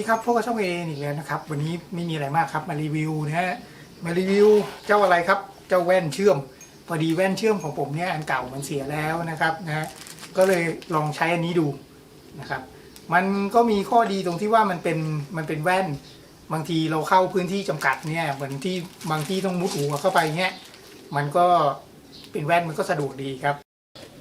นี่ครับพวกบช่องเออีกแล้วนะครับ วันนี้ไม่มีอะไรมากครับมารีวิวนะฮะมารีวิวเจ้าอะไรครับ เจ้าแว่นเชื่อม พอดีแว่นเชื่อมของผมเนี่ยอันเก่ามันเสียแล้วนะครับนะฮะก็เลยลองใช้อันนี้ดูนะครับ มันก็มีข้อดีตรงที่ว่ามันเป็นมันเป็นแว่น บางทีเราเข้าพื้นที่จำกัดเนี่ยเหมือนที่บางที่ต้องมุดหัวเข้าไปเงี้ยมันก็เป็นแว่นมันก็สะดวกดีครับ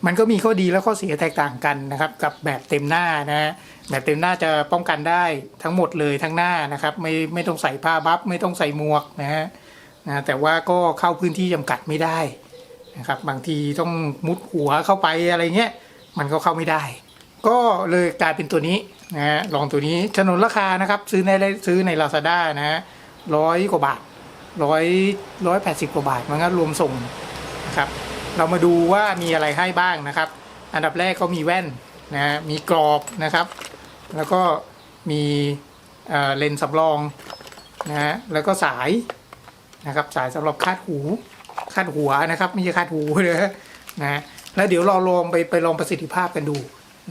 มันก็มีข้อดีและข้อเสียแตกต่างกันนะครับ กับแบบเต็มหน้านะฮะแบบเต็มหน้าจะป้องกันได้ทั้งหมดเลยทั้งหน้านะครับ ไม่ไม่ต้องใส่ผ้าบัฟไม่ต้องใส่หมวกนะฮะนะแต่ว่าก็เข้าพื้นที่จำกัดไม่ได้นะครับ บางทีต้องมุดหัวเข้าไปอะไรเงี้ยมันก็เข้าไม่ได้ ก็เลยกลายเป็นตัวนี้นะฮะลองตัวนี้ฉนนราคานะครับ ซื้อในซื้อใน Lazada นะฮะร้อยกว่าบาทร้อยร้อยแปดสิบกว่าบาทมันก็รวมส่งนะครับ เรามาดูว่ามีอะไรให้บ้างนะครับ อันดับแรกก็มีแว่นนะฮะมีกรอบนะครับ แล้วก็มีเลนส์สำรองนะฮะแล้วก็สายนะครับสายสำหรับคาดหูคาดหัวนะครับไม่ใช่คาดหูนะนะฮะแล้วเดี๋ยวเราลองไปไปลองประสิทธิภาพกันดู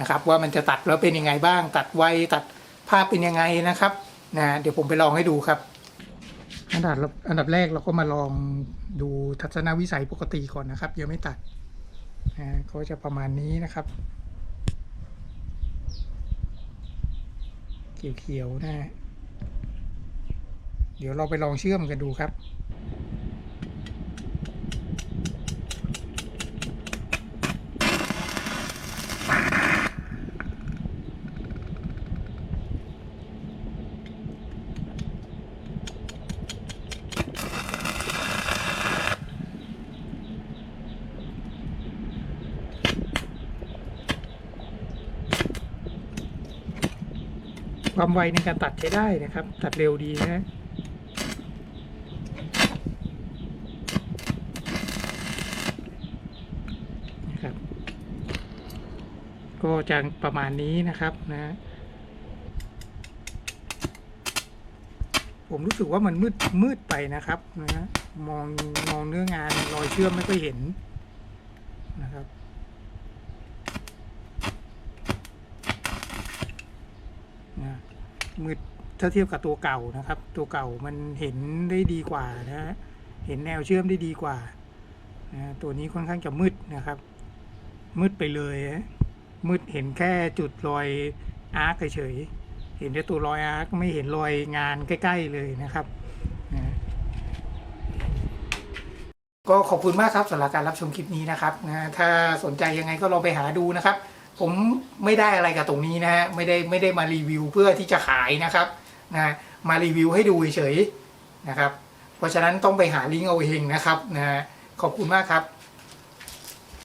นะครับ ว่ามันจะตัดแล้วเป็นยังไงบ้าง ตัดไวตัดภาพเป็นยังไงนะครับนะเดี๋ยวผมไปลองให้ดูครับ อันดับอันดับแรกเราก็มาลองดูทัศนวิสัยปกติก่อนนะครับยังไม่ตัดอ่าก็จะประมาณนี้นะครับ เขียวๆนะฮะเดี๋ยวเราไปลองเชื่อมกันดูครับ ความไวในการตัดใช้ได้นะครับ ตัดเร็วดีนะนะครับ ก็จะประมาณนี้นะครับนะผมรู้สึกว่ามันมืดมืดไปนะครับนะมองมองเนื้องานรอยเชื่อมไม่ค่อยเห็นนะครับ นะ มืดถ้าเทียบกับตัวเก่านะครับ ตัวเก่ามันเห็นได้ดีกว่านะฮะเห็นแนวเชื่อมได้ดีกว่านะตัวนี้ค่อนข้างจะมืดนะครับ มืดไปเลยนะมืดเห็นแค่จุดรอยอาร์คเฉยเห็นแต่ตัวรอยอาร์คไม่เห็นรอยงานใกล้ ๆเลยนะครับนะก็ขอบคุณมากครับสำหรับการรับชมคลิปนี้นะครับนะถ้าสนใจยังไงก็ลองไปหาดูนะครับ ผมไม่ได้อะไรกับตรงนี้นะฮะไม่ได้ไม่ได้มารีวิวเพื่อที่จะขายนะครับนะมารีวิวให้ดูเฉยๆนะครับ เพราะฉะนั้นต้องไปหาลิงก์เอาเองนะครับนะขอบคุณมากครับ